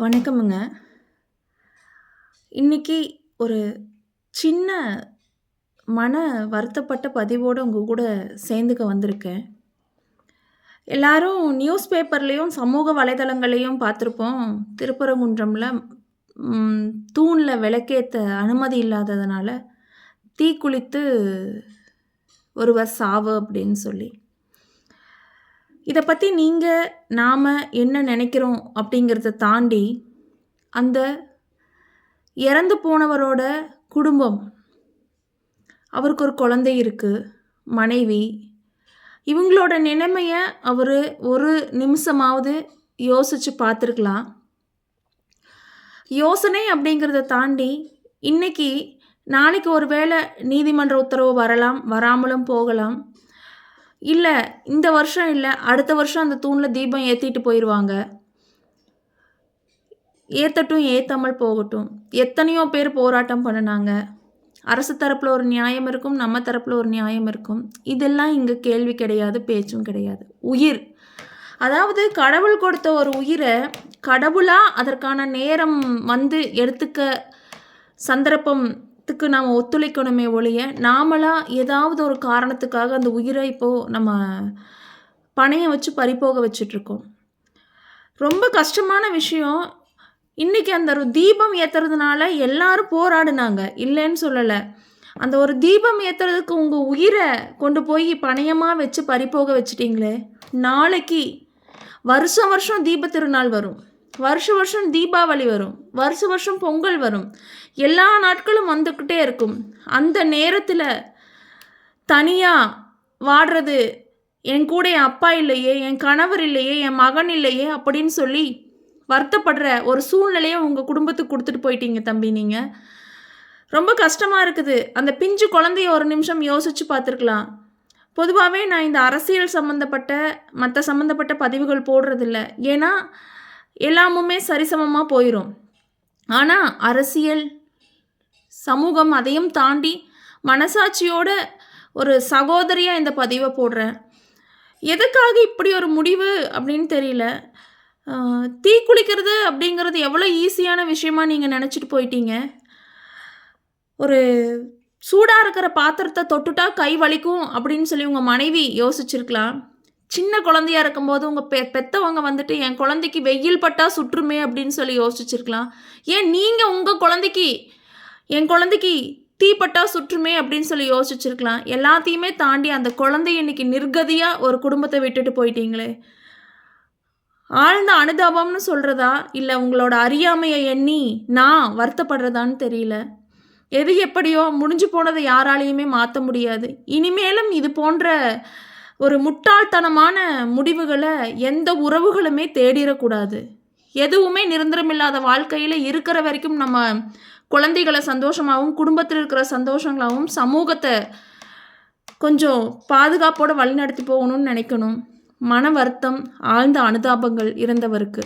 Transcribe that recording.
வணக்கமுங்க. இன்னைக்கு ஒரு சின்ன மன வருத்தப்பட்ட பதிவோட உங்க கூட சேர்ந்துக்க வந்திருக்கேன். எல்லாரும் நியூஸ் பேப்பர்லயும், சமூக வலைதளங்கள்லயும் பார்த்திருப்போம். திருப்பரங்குன்றம்ல ம் தூண்ல விளக்கேத்த அனுமதி இல்லாததுனால, தீக்குளித்து ஒருவர் சாவு அப்படின்னு சொல்லி. இதை பற்றி நீங்கள் நாம் என்ன நினைக்கிறோம் அப்படிங்கிறத தாண்டி, அந்த இறந்து போனவரோட குடும்பம், அவருக்கு ஒரு குழந்தை இருக்குது மனைவி. இவங்களோட நிலைமையை அவர் ஒரு நிமிஷமாவது யோசித்து பார்த்துருக்கலாம். யோசனை அப்படிங்கிறத தாண்டி, இன்றைக்கி நாளைக்கு ஒரு வேளை நீதிமன்ற உத்தரவு வரலாம், வராமலும் போகலாம். இல்லை இந்த வருஷம் இல்லை அடுத்த வருஷம் அந்த தூணில் தீபம் ஏற்றிட்டு போயிடுவாங்க ஏற்றட்டும் ஏற்றாமல் போகட்டும். எத்தனையோ பேர் போராட்டம் பண்ணினாங்க அரசு தரப்பில் ஒரு நியாயம் இருக்கும், நம்ம தரப்பில் ஒரு நியாயம் இருக்கும். இதெல்லாம் இங்கே கேள்வி கிடையாது, பேச்சும் கிடையாது. உயிர். அதாவது கடவுள் கொடுத்த ஒரு உயிரை கடவுளாக அதற்கான நேரம் வந்து எடுத்துக்க சந்தர்ப்பம் சந்தர்ப்பத்துக்கு நாம் ஒத்துழைக்கணுமே ஒழிய, நாமளாக ஏதாவது ஒரு காரணத்துக்காக அந்த உயிரை இப்போது நம்ம பணையம் வச்சு பறிபோக வச்சுட்ருக்கோம். ரொம்ப கஷ்டமான விஷயம். இன்னைக்கு அந்த ஒரு தீபம் ஏற்றுறதுனால எல்லாரும் போராடினாங்க இல்லைன்னு சொல்லலை அந்த ஒரு தீபம் ஏற்றுறதுக்கு உங்கள் உயிரை கொண்டு போய் பணையமாக வச்சு பறிபோக வச்சுட்டீங்களே! நாளைக்கு வருஷம் வருஷம் தீப திருநாள் வரும். வருஷம் வருஷம் தீபாவளி வரும். வருஷம் வருஷம் பொங்கல் வரும். எல்லா நாட்களும் வந்துக்கிட்டே இருக்கும். அந்த நேரத்தில் தனியாக வாடுறது, என் கூட என் அப்பா இல்லையே, என் கணவர் இல்லையே, என் மகன் இல்லையே அப்படின்னு சொல்லி வருத்தப்படுற ஒரு சூழ்நிலையை உங்கள் குடும்பத்துக்கு கொடுத்துட்டு போயிட்டீங்க தம்பி நீங்கள் ரொம்ப கஷ்டமாக இருக்குது. அந்த பிஞ்சு குழந்தைய ஒரு நிமிஷம் யோசித்து பார்த்துருக்கலாம். பொதுவாகவே நான் இந்த அரசியல் சம்மந்தப்பட்ட, மற்ற சம்மந்தப்பட்ட பதிவுகள் போடுறதில்ல. ஏன்னா, எல்லாமுமே சரிசமமாக போயிடும் ஆனால் அரசியல், சமூகம் அதையும் தாண்டி மனசாட்சியோட ஒரு சகோதரியாக இந்த பதிவை போடுறேன். எதுக்காக இப்படி ஒரு முடிவு அப்படின்னு தெரியல. தீ தீக்குளிக்கிறது அப்படிங்கிறது எவ்வளோ ஈஸியான விஷயமா நீங்கள் நினச்சிட்டு போயிட்டீங்க. ஒரு சூடாக இருக்கிற பாத்திரத்தை தொட்டுட்டா கை வலிக்கும் அப்படின்னு சொல்லி உங்கள் மனைவி யோசிச்சிருக்கலாம். சின்ன குழந்தையா இருக்கும்போது உங்கள் பெ பெத்தவங்க வந்துட்டு, என் குழந்தைக்கு வெயில் பட்டா சுற்றுமே அப்படின்னு சொல்லி யோசிச்சிருக்கலாம். ஏன் நீங்கள் உங்கள் குழந்தைக்கு, என் குழந்தைக்கு தீப்பட்டா சுற்றுமே அப்படின்னு சொல்லி யோசிச்சிருக்கலாம். எல்லாத்தையுமே தாண்டி அந்த குழந்தைய இன்னைக்கு நிர்கதியாக ஒரு குடும்பத்தை விட்டுட்டு போயிட்டீங்களே! ஆழ்ந்த அனுதாபம்னு சொல்கிறதா இல்லை உங்களோட அறியாமையை எண்ணி நான் வருத்தப்படுறதான்னு தெரியல. எது எப்படியோ முடிஞ்சு போனதை யாராலையுமே மாற்ற முடியாது. இனிமேலும் இது போன்ற ஒரு முட்டாள்தனமான முடிவுகளை எந்த உறவுகளுமே தேடிறக்கூடாது. எதுவுமே நிரந்தரமில்லாத வாழ்க்கையில் இருக்கிற வரைக்கும் நம்ம குழந்தைகளை சந்தோஷமாகவும் குடும்பத்தில் இருக்கிற சந்தோஷங்களாகவும் சமூகத்தை கொஞ்சம் பாதுகாப்போடு வழிநடத்தி போகணும்னு நினைக்கணும் மன வருத்தம், ஆழ்ந்த அனுதாபங்கள் இறந்தவருக்கு.